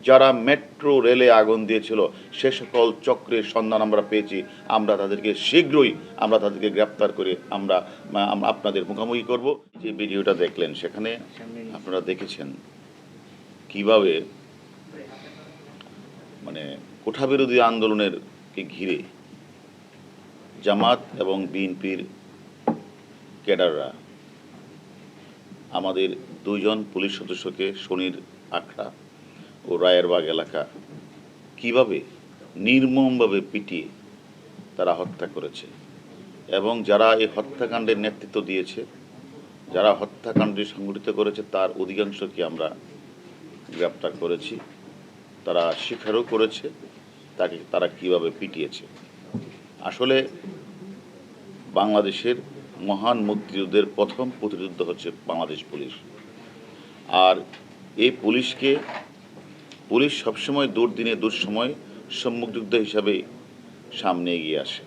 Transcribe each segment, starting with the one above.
যারা মেট্রো রেলে আগুন দিয়েছিল, সে সকল চক্রের সন্ধান আমরা পেয়েছি। আমরা তাদেরকে শীঘ্রই, আমরা তাদেরকে গ্রেপ্তার করে আমরা আপনাদের মুখোমুখি করব। যে ভিডিওটা দেখলেন সেখানে আপনারা দেখেছেন কীভাবে মানে কোঠাবিরোধী আন্দোলনের কে ঘিরে জামাত এবং বিএনপির ক্যাডাররা আমাদের দুইজন পুলিশ সদস্যকে শনির আখড়া ও রায়েরবাগ এলাকা কীভাবে নির্মমভাবে পিটিয়ে তারা হত্যা করেছে এবং যারা এই হত্যাকাণ্ডের নেতৃত্ব দিয়েছে, যারা হত্যাকাণ্ডটি সংগঠিত করেছে, তার অধিকাংশকে আমরা গ্রেপ্তার করেছি। তারা স্বীকারও করেছে, তাকে তারা কীভাবে পিটিয়েছে। আসলে বাংলাদেশের মহান মুক্তিযুদ্ধের প্রথম প্রতিযুদ্ধ হচ্ছে বাংলাদেশ পুলিশ। আর এই পুলিশকে পুলিশ সবসময় দুর্দিনে, দুঃসময় সম্মুখযুদ্ধ হিসাবে সামনে এগিয়ে আসে।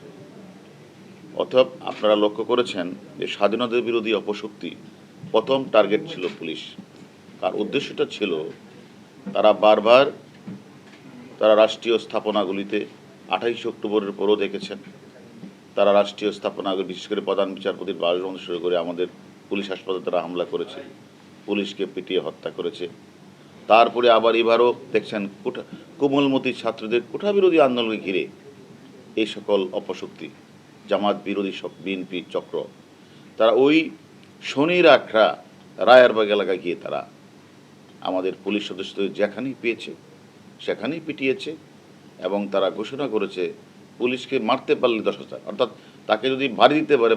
অথব আপনারা লক্ষ্য করেছেন যে স্বাধীনতা বিরোধী অপশক্তি প্রথম টার্গেট ছিল পুলিশ। তার উদ্দেশ্যটা ছিল তারা বারবার তারা রাষ্ট্রীয় স্থাপনাগুলিতে আঠাইশে অক্টোবরের পরও দেখেছেন। তারা রাষ্ট্রীয় স্থাপনাগুলি, বিশেষ করে প্রধান বিচারপতির বাসভবন শুরু করে আমাদের পুলিশ হাসপাতালে তারা হামলা করেছে। পুলিশকে পিটিয়ে হত্যা করেছে। তারপরে আবার এবারও দেখছেন কোঠা, কোমলমতি ছাত্রদের কোঠা বিরোধী আন্দোলনকে ঘিরে এই সকল অপশক্তি, জামাত বিরোধী সব, বিএনপি চক্র। তারা ওই শনির আখড়া রায়ারবাগ এলাকায় গিয়ে তারা আমাদের পুলিশ সদস্যদের যেখানেই পেয়েছে, সেখানেই পিটিয়েছে এবং তারা ঘোষণা করেছে পুলিশকে মারতে পারলে দশ হাজার, অর্থাৎ তাকে যদি বাড়ি দিতে পারে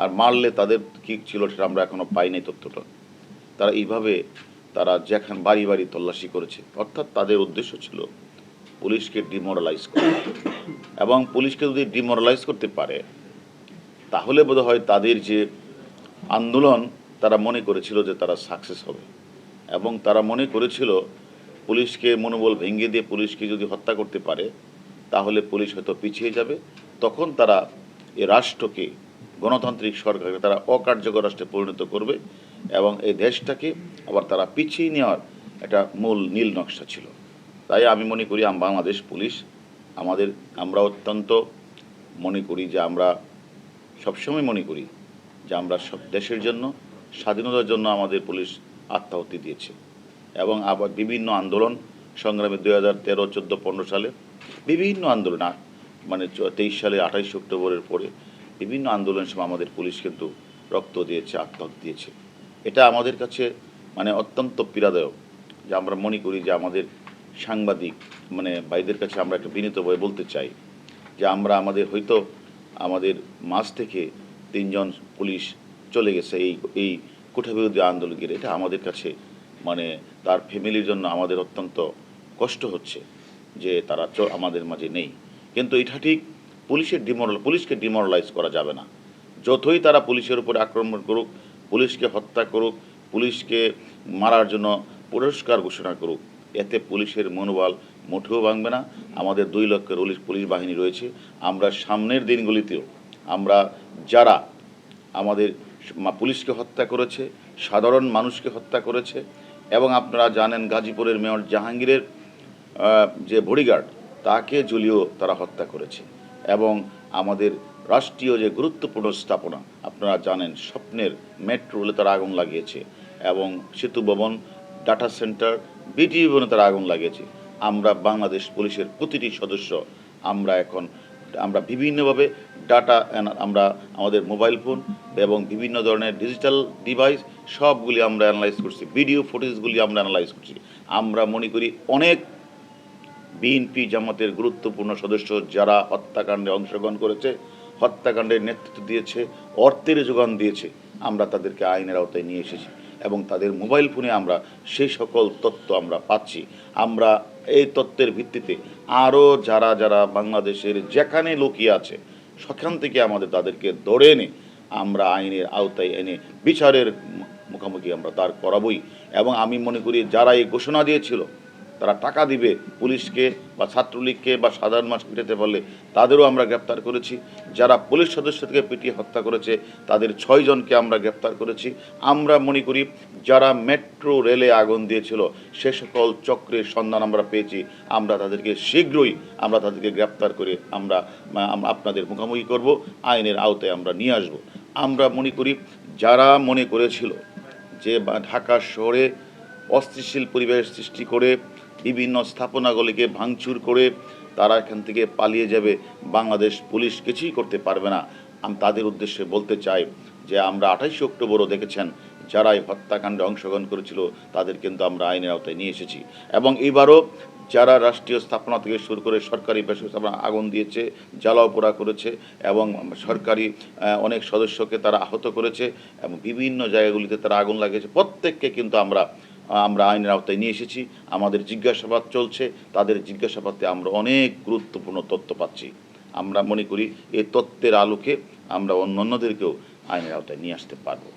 আর মারলে তাদের কী ছিল সেটা আমরা এখনও পাইনি তথ্যটা। তারা এইভাবে তারা যেখান বাড়ি বাড়ি তল্লাশি করেছে, অর্থাৎ তাদের উদ্দেশ্য ছিল পুলিশকে ডিমোরালাইজ করা। এবং পুলিশকে যদি ডিমোরালাইজ করতে পারে, তাহলে বোধ হয় তাদের যে আন্দোলন, তারা মনে করেছিল যে তারা সাকসেস হবে। এবং তারা মনে করেছিল পুলিশকে মনোবল ভেঙে দিয়ে পুলিশকে যদি হত্যা করতে পারে, তাহলে পুলিশ হয়তো পিছিয়ে যাবে। তখন তারা এ রাষ্ট্রকে গণতান্ত্রিক সরকারকে তারা অকার্যকর রাষ্ট্রে পরিণত করবে। এবং এই দেশটাকে আবার তারা পিছিয়ে নেওয়ার একটা মূল নীল নকশা ছিল। তাই আমি মনে করি বাংলাদেশ পুলিশ আমাদের, আমরা অত্যন্ত মনে করি যে আমরা সবসময় মনে করি যে আমরা সব দেশের জন্য, স্বাধীনতার জন্য আমাদের পুলিশ আত্মাহুতি দিয়েছে। এবং আবার বিভিন্ন আন্দোলন সংগ্রামে দুই হাজার তেরো, চোদ্দ, পনেরো সালে বিভিন্ন আন্দোলন মানে তেইশ সালে আঠাইশ অক্টোবরের পরে বিভিন্ন আন্দোলনের সময় আমাদের পুলিশ কিন্তু রক্ত দিয়েছে, আত্মাহুতি দিয়েছে। এটা আমাদের কাছে মানে অত্যন্ত পীড়াদায়ক যে আমরা মনে করি যে আমাদের সাংবাদিক মানে ভাইদের কাছে আমরা একটা বিনীতভাবে বলতে চাই যে আমরা আমাদের হয়তো আমাদের মাঝ থেকে তিনজন পুলিশ চলে গেছে এই এই কোঠাবিরোধী আন্দোলন ঘিরে এটা আমাদের কাছে মানে তার ফ্যামিলির জন্য আমাদের অত্যন্ত কষ্ট হচ্ছে যে তারা আমাদের মাঝে নেই। কিন্তু এটা ঠিক পুলিশের ডিমোরাল, পুলিশকে ডিমোরালাইজ করা যাবে না। যতই তারা পুলিশের উপর আক্রমণ করুক পুলিশকে হত্যা করুক, পুলিশকে মারার জন্য পুরস্কার ঘোষণা করুক, এতে পুলিশের মনোবল মোটেও ভাঙবে না। আমাদের দুই লক্ষের পুলিশ বাহিনী রয়েছে। আমরা সামনের দিনগুলিতেও আমরা যারা আমাদের পুলিশকে হত্যা করেছে, সাধারণ মানুষকে হত্যা করেছে এবং আপনারা জানেন গাজীপুরের মেয়র জাহাঙ্গীরের যে বডিগার্ড, তাকে জুলিও তারা হত্যা করেছে এবং আমাদের রাষ্ট্রীয় যে গুরুত্বপূর্ণ স্থাপনা, আপনারা জানেন স্বপ্নের মেট্রো রেলে তারা আগুন লাগিয়েছে এবং সেতু ভবন ডাটা সেন্টার বিটি ভবনে তারা আগুন লাগিয়েছে। আমরা বাংলাদেশ পুলিশের প্রতিটি সদস্য, আমরা এখন, আমরা বিভিন্নভাবে ডাটা আমরা আমাদের মোবাইল ফোন এবং বিভিন্ন ধরনের ডিজিটাল ডিভাইস সবগুলি আমরা অ্যানালাইজ করছি ভিডিও ফুটেজগুলি আমরা অ্যানালাইজ করছি। আমরা মনে করি অনেক বিএনপি জামাতের গুরুত্বপূর্ণ সদস্য যারা হত্যাকাণ্ডে অংশগ্রহণ করেছে হত্যাকাণ্ডের নেতৃত্ব দিয়েছে, অর্থের যোগান দিয়েছে, আমরা তাদেরকে আইনের আওতায় নিয়ে এসেছি এবং তাদের মোবাইল ফোনে আমরা সেই সকল তথ্য আমরা পাচ্ছি। আমরা এই তত্ত্বের ভিত্তিতে আরও যারা যারা বাংলাদেশের যেখানে লুকিয়ে আছে, সেখান থেকে আমাদের তাদেরকে ধরে এনে আমরা আইনের আওতায় এনে বিচারের মুখোমুখি আমরা তার করাবই। এবং আমি মনে করি যারা এই ঘোষণা দিয়েছিল তারা টাকা দিবে পুলিশকে বা ছাত্রলীগকে বা সাধারণ মানুষ পিটাতে পারলে তাদেরও আমরা গ্রেপ্তার করেছি। যারা পুলিশ সদস্যকে পিটিয়ে হত্যা করেছে, তাদের ছয়জনকে আমরা গ্রেপ্তার করেছি। আমরা মনে করি যারা মেট্রো রেলে আগুন দিয়েছিল, সে সকল চক্রের সন্ধান আমরা পেয়েছি। আমরা তাদেরকে শীঘ্রই আমরা তাদেরকে গ্রেপ্তার করে আমরা আপনাদের মুখোমুখি করব, আইনের আওতায় আমরা নিয়ে আসব। আমরা মনে করি যারা মনে করেছিল যে ঢাকা শহরে অস্থিতিশীল পরিবেশ সৃষ্টি করে বিভিন্ন স্থাপনাগুলিকে ভাঙচুর করে তারা এখান থেকে পালিয়ে যাবে। বাংলাদেশ পুলিশ কিছুই করতে পারবে না। আমি তাদের উদ্দেশ্যে বলতে চাই যে আমরা আঠাইশে অক্টোবরও দেখেছেন যারা এই হত্যাকাণ্ডে অংশগ্রহণ করেছিল তাদের কিন্তু আমরা আইনের আওতায় নিয়ে এসেছি। এবং এবারও যারা রাষ্ট্রীয় স্থাপনা থেকে শুরু করে সরকারি বেসরকারি স্থাপনা আগুন দিয়েছে, জ্বালাও পোড়া করেছে এবং সরকারি অনেক সদস্যকে তারা আহত করেছে এবং বিভিন্ন জায়গাগুলিতে তারা আগুন লাগিয়েছে। প্রত্যেককে কিন্তু আমরা আমরা আইনের আওতায় নিয়ে এসেছি, আমাদের জিজ্ঞাসাবাদ চলছে, তাদের জিজ্ঞাসাবাদে আমরা অনেক গুরুত্বপূর্ণ তথ্য পাচ্ছি। আমরা মনে করি এই তত্ত্বের আলোকে আমরা অন্যান্যদেরকেও আইনের আওতায় নিয়ে আসতে পারব।